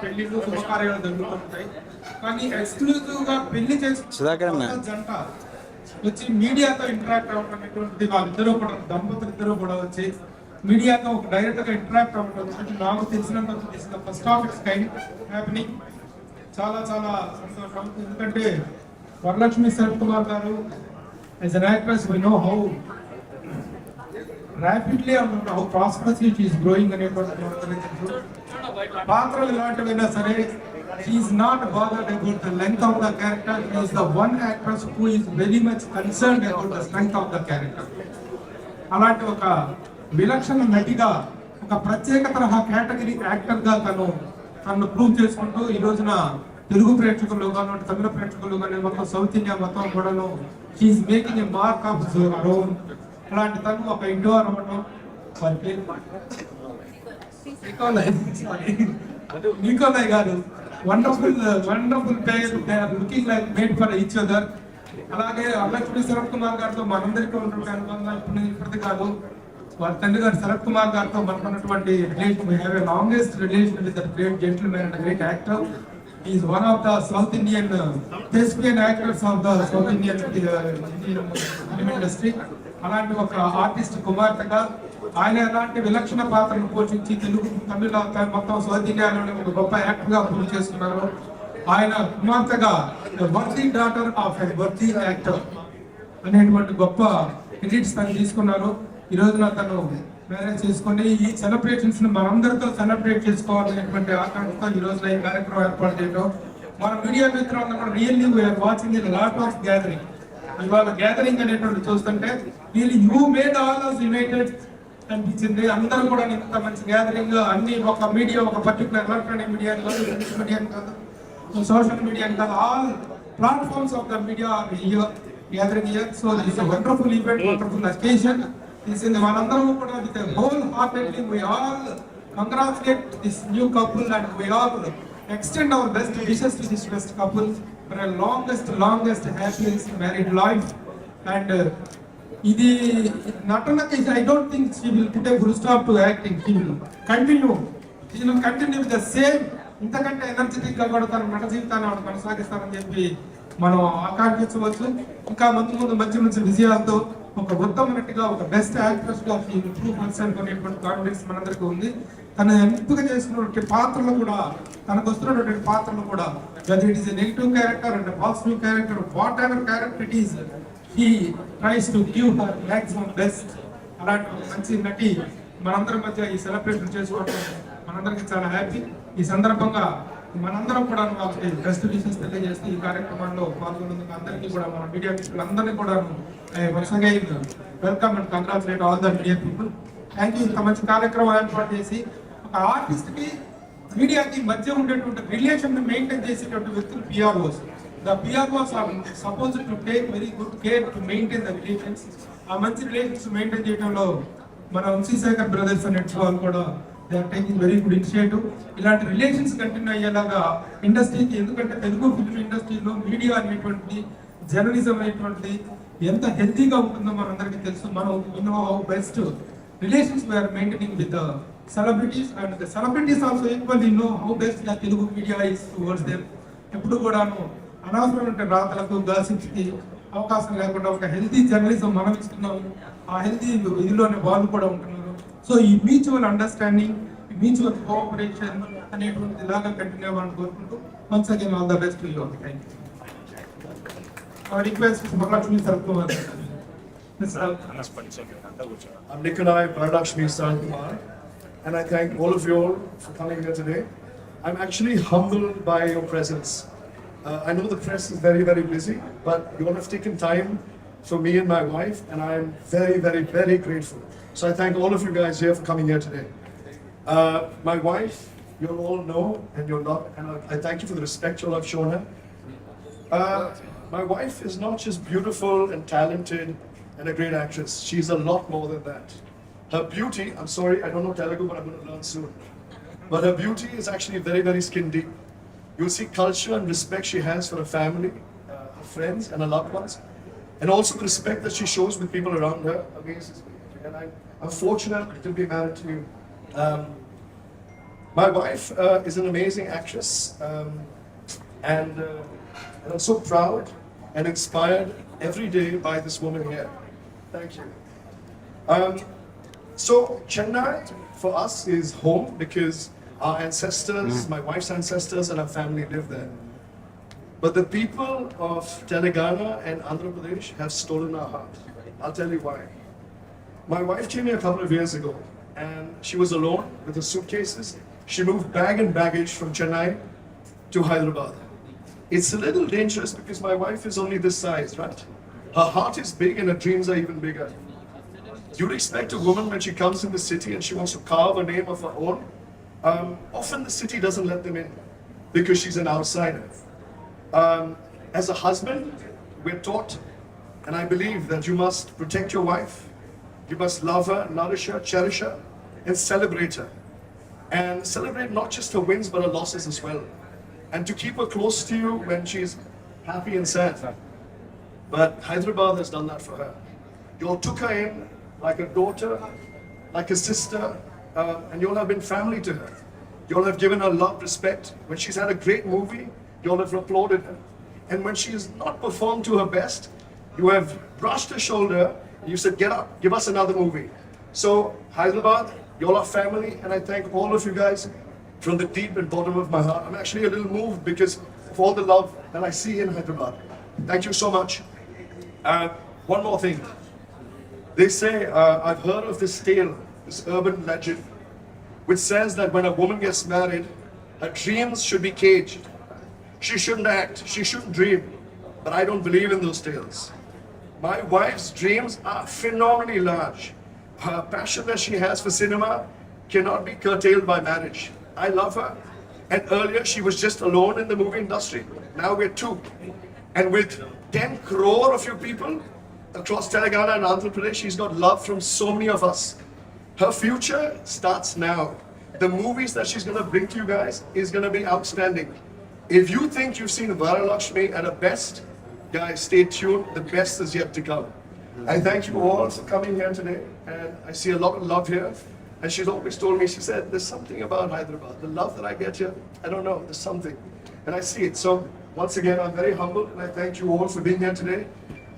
పెళ్ళిళ్ళు శుభకార్యాలు జరుగుతుంటాయి. కానీ ఎక్స్క్లూజివ్గా పెళ్ళి. చేసుకున్న జంట వచ్చి మీడియాతో ఇంటరాక్ట్ అవ్వడం అనేటువంటిది వాళ్ళిద్దరూ కూడా దంపతులు ఇద్దరు కూడా వచ్చి మీడియాతో ఒక డైరెక్ట్గా ఇంటరాక్ట్ అనేది నాకు తెలిసినంత తెలిసిన first of its kind happening చాలా చాలా సంతోషం. ఎందుకంటే వరలక్ష్మి శరత్ కుమార్ గారు as an actress we know how rapidly how prosperously she's growing అనేటువంటి మనకు తెలుసు పాత్రలు ఎలాంటివైనా సరే she's not bothered about the length of the character is the one actress who is very much concern about the strength of the character అలాంటి ఒక విలక్షణ నటిగా ఒక ప్రత్యేక తరహా కేటగిరీ యాక్టర్గా తను తను ప్రూవ్ చేసుకుంటూ ఈ రోజున తెలుగు ప్రేక్షకులు కానీ తమిళ ప్రేక్షకులు కానీ మొత్తం సౌత్ ఇండియా మొత్తం కూడాను she's making a mark of around అలాంటి తను ఒక ఇండోర్ అవ్వటం వారి పేరు నికోలయ్. గారు wonderful wonderful pair. Looking like made for each other అలాగే అల్లక్ష్మి శరత్ కుమార్ గారితో మనందరికీ ఉన్నటువంటి అనుబంధం ఇప్పుడు ఇప్పటిది కాదు. వారి తండ్రి గారు శరత్ కుమార్ గారితో మనకున్నటువంటి relation have a longest relation with great gentleman and great actor is one of the south Indian thespian actors of the south Indian film industry అలాంటి ఒక ఆర్టిస్ట్ కుమార్తెగా ఆయన ఎలాంటి విలక్షణ పాత్రను పోషించి తెలుగు తమిళ మొత్తం సౌత్ ఇండియాలోనే ఒక గొప్ప యాక్టర్గా ప్రూవ్ చేస్తున్నారు ఆయన కుమార్తెగా worthy daughter of a worthy actor అనేటువంటి గొప్ప క్రెడిట్స్ తను తీసుకున్నారు. ఈ రోజున తను మ్యారేజ్ చేసుకొని ఈ సెలబ్రేషన్స్ని మనందరితో సెలబ్రేట్ చేసుకోవాలనేటువంటి ఆకాంక్షతో ఈ రోజున ఈ కార్యక్రమం ఏర్పాటు చేయడం మన మీడియా మిత్రులందరూ కూడా really we are watching in lot of gathering ఇవాళ గ్యాదరింగ్ అనేటువంటి చూస్తుంటే వీళ్ళు you made all us united అనిపించింది. అందరూ కూడా ఇంత మంచి గ్యాదరింగ్ అన్ని ఒక మీడియా ఒక పర్టికులర్ ఎలక్ట్రానిక్ మీడియా కాదు ఇంగ్లీష్ మీడియా కాదు సోషల్ మీడియా కాదు all platforms of the media are here gathering here so this wonderful event wonderful occasion తీసింది ఇన్ మనందరం కూడా with wholeheartedly we all congratulate this new couple and we all extend our best wishes to this best couple for longest longest longest, married life and ఇది నటనకి I don't think she will put a full stop to acting she will continue she will continue with the same ఇంతకంటే ఎనర్జెటిక్గా కూడా తన నట జీవితాన్ని ఆవిడ కొనసాగిస్తానని చెప్పి మనం ఆకాంక్షించవచ్చు. ఇంకా ముందు ముందు మంచి మంచి విజయాలతో ఒక ఉత్తమనటిగా ఒక బెస్ట్ యాక్ట్రెస్గా ఇంప్రూవ్ పర్సన్ అనుకునేటువంటి కాన్ఫిడెన్స్ మనందరికీ ఉంది. తన ఎంపిక చేసుకున్నటువంటి పాత్రలు కూడా తనకు వస్తున్నటువంటి పాత్రలు కూడా whether it is negative character and positive character whatever character it is he tries to give her maximum best అలాంటి మంచి నటి మనందరి మధ్య ఈ సెలబ్రేషన్ చేసుకోవడం మనందరికీ చాలా హ్యాపీ ఈ సందర్భంగా మనందరం కూడా వాళ్ళకి బెస్ట్ విషెస్ తెలియజేస్తూ ఈ కార్యక్రమంలో పాల్గొన్నందుకు అందరికీ కూడా మన మీడియా మిత్రులందరినీ కూడా welcome and congratulate all the media people thank you ఇంత మంచి కార్యక్రమం ఏర్పాటు చేసి ఒక ఆర్టిస్ట్కి మీడియాకి మధ్య ఉండేటువంటి రిలేషన్ని మెయింటైన్ చేసేటువంటి వ్యక్తులు PROs the PROs are suppose to take very good care to maintain the relations ఆ మంచి రిలేషన్స్ మెయింటైన్ చేయడంలో మన వంశీశేఖర్ బ్రదర్స్ అనే వాళ్ళు కూడా they are taking very good initiative ఇలాంటి రిలేషన్స్ కంటిన్యూ అయ్యేలాగా ఇండస్ట్రీకి ఎందుకంటే తెలుగు ఫిల్మ్ ఇండస్ట్రీలో మీడియా అనేటువంటిది జర్నలిజం అనేటువంటిది ఎంత హెల్తీగా ఉంటుందో మనందరికీ తెలుసు. మనం know how best relations we're maintaining with celebrities and the celebrities also equally know how best the Telugu media is towards them ఎప్పుడు కూడాను అనవసరమైన రాతలకు గాసిప్స్ అవకాశం లేకుండా ఒక హెల్తీ జర్నలిజం మనం ఇస్తున్నాము. ఆ హెల్తీ ఇదిలోనే వాళ్ళు కూడా ఉంటున్నారు. సో ఈ మ్యూచువల్ అండర్స్టాండింగ్ మ్యూచువల్ కోఆపరేషన్ అనేటువంటి ఇలాగా కంటిన్యూ అవ్వాలని కోరుకుంటూ once again all the best you thank you I'm Nikolai Paradakshmi Sarkumar, and I thank all of you all for coming here today. I'm actually humbled by your presence. Uh, I know the press is very, very busy, but you all have taken time for me and my wife, and I am very, very, very grateful. So I thank all of you guys here for coming here today. Uh, my wife, you all know, and you're not, and I, I, thank you for the respect you all have shown her. Uh, my wife is not just beautiful and talented and a great actress. She's a lot more than that. Her beauty, I'm sorry, I don't know Telugu, but I'm going to learn soon. But her beauty is actually very, very skin deep. You'll see culture and respect she has for her family, uh, her friends, and her loved ones. And also the respect that she shows with people around her amazes me. And I'm, I'm fortunate to be married to you. Um, my wife uh, is an amazing actress, um, and, uh, and I'm so proud and inspired every day by this woman here. Thank you. Um, so Chennai for us is home because our ancestors, my wife's ancestors, and our family live there. But the people of Telangana and Andhra Pradesh have stolen our heart. I'll tell you why. My wife came here a couple of years ago and she was alone with her suitcases. She moved bag and baggage from Chennai to Hyderabad. It's a little dangerous because my wife is only this size, right? Her heart is big and her dreams are even bigger. You'd expect a woman when she comes in the city and she wants to carve a name of her own. Um, often the city doesn't let them in because she's an outsider. Um, as a husband, we're taught, and I believe that you must protect your wife. You must love her, nourish her, cherish her, and celebrate her. And celebrate not just her wins but her losses as well. And to keep her close to you when she's happy and sad. But Hyderabad has done that for her. You all took her in like a daughter, like a sister, uh, and you all have been family to her. You all have given her love, respect. When she's had a great movie, you all have applauded her. And when she has not performed to her best, you have brushed her shoulder you said, Get up, give us another movie. So, Hyderabad, you all are family, and I thank all of you guys from the deep and bottom of my heart. I'm actually a little moved because of all the love that I see in Hyderabad. Thank you so much. Uh, one more thing. They say, uh, I've heard of this tale, this urban legend, which says that when a woman gets married, her dreams should be caged. She shouldn't act, she shouldn't dream. But I don't believe in those tales. My wife's dreams are phenomenally large. Her passion that she has for cinema cannot be curtailed by marriage. I love her. And earlier she was just alone in the movie industry. Now we're two. And with 10 crore of you people across Telangana and Andhra Pradesh, she's got love from so many of us. Her future starts now. The movies that she's gonna bring to you guys is gonna be outstanding. If you think you've seen Varalakshmi at her best, guys, stay tuned. The best is yet to come. I thank you all for coming here today, and I see a lot of love here. And she's always told me, she said, there's something about Hyderabad. The love that I get here, I don't know, there's something. And I see it. So, once again, I'm very humbled, and I thank you all for being here today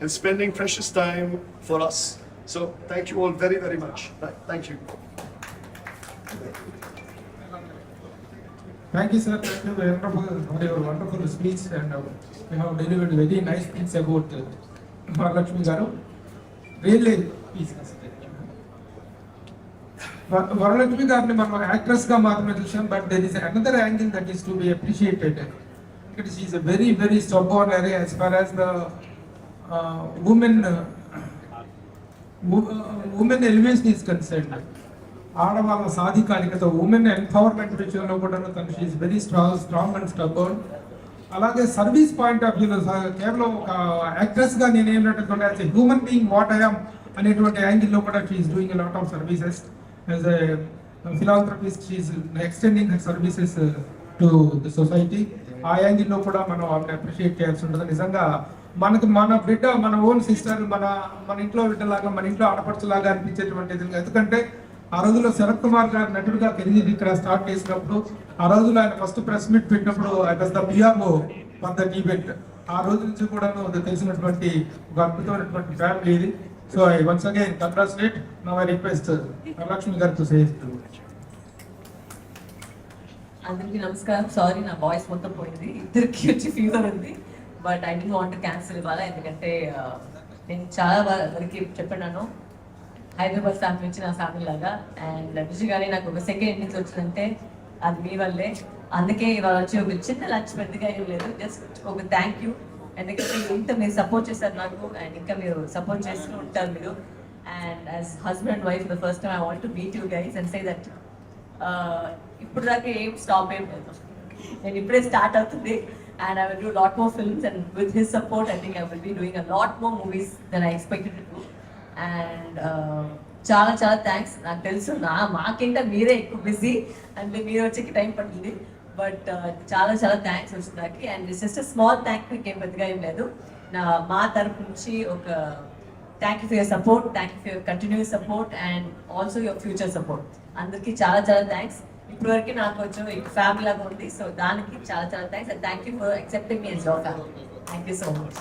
and spending precious time for us. So, thank you all very, very much. Thank you. Thank you, sir. Thank you. Wonderful for your wonderful speech and uh, have delivered very nice things about uh, Mahalakshmi Garu. Really, please consider. Varalakshmi గారిని మనం యాక్ట్రెస్గా మాత్రమే చూసాం but there is another angle that is to be appreciated it is a very very stubborn area as far as the women women elevation is concern ఆడవాళ్ళ సాధికారికత women empowerment విషయంలో కూడా తను she's very strong strong and stubborn అలాగే service point of వ్యూలో కేవలం ఒక యాక్ట్రెస్గా నేను ఏంటంటే హ్యూమన్ బీయింగ్ వాట్ ఐఎమ్ అనేటువంటి యాంగిల్లో కూడా she's doing lot of services a philanthropist she's extending her services to the society ఆ యాంగిల్లో కూడా మనం ఆమెను అప్రిషియేట్ చేయాల్సి ఉంటుంది. నిజంగా మనకు మన బిడ్డ మన ఓన్ సిస్టర్ మన మన ఇంట్లో బిడ్డలాగా మన ఇంట్లో ఆడపడుచులాగా అనిపించేటువంటిది ఎందుకంటే ఆ రోజుల్లో శరత్ కుమార్ గారు నటుడుగా కెరీర్ ఇక్కడ స్టార్ట్ చేసినప్పుడు ఆ రోజులో ఆయన ఫస్ట్ ప్రెస్ మీట్ పెట్టినప్పుడు I was the PRO for that event ఆ రోజు నుంచి కూడా తెలిసినటువంటి ఒక అద్భుతమైనటువంటి ఫ్యామిలీ ఇది. So I once again congratulate now I request Varalakshmi గారితో చేస్తూ అందరికీ నమస్కారం. సారీ నా వాయిస్ మొత్తం పోయింది. ఇద్దరికి వచ్చి ఫీవర్ ఉంది. But I don't want cancel ఇవ్వాలా ఎందుకంటే నేను చాలా బాగా అందరికీ చెప్పినాను హైదరాబాద్ ఫ్యామిలీ నుంచి నా ఫ్యామిలీ లాగా. అండ్ నిజంగానే నాకు ఒక సెకండ్ ఇన్నింగ్స్ వచ్చిందంటే అది మీ వల్లే. అందుకే ఇవాళ వచ్చి ఒక చిన్న లంచ్ పెద్దగా ఏం లేదు. జస్ట్ ఒక థ్యాంక్ యూ ఎందుకంటే ఇంత మీరు సపోర్ట్ చేశారు నాకు అండ్ ఇంకా మీరు సపోర్ట్ చేస్తూ ఉంటారు మీరు. And as husband and wife the first time I want to meet you guys and say that ఇప్పుడు దాకా ఏం స్టాప్ ఏం లేదు. నేను ఇప్పుడే స్టార్ట్ అవుతుంది. And I will do lot more films and with his support I think I will be doing a lot more movies then I expected to and చాలా చాలా థ్యాంక్స్ నాకు తెలుసు నా మాకింటే మీరే ఎక్కువ బిజీ అంటే మీరు వచ్చేకి టైం పడుతుంది. బట్ చాలా చాలా థ్యాంక్స్ వచ్చిందాకి అండ్ జస్ట్ స్మాల్ థ్యాంక్ మీకు ఏం పెద్దగా ఏం లేదు. నా మా తరపు నుంచి ఒక thank you for your support thank you for your continues support and also your future support అందరికీ చాలా చాలా థ్యాంక్స్ ఇప్పటివరకు నాకు కొంచెం ఫ్యామిలీ లాగా ఉంది. సో దానికి చాలా చాలా thanks and thank you for accepting me as your family thank you so much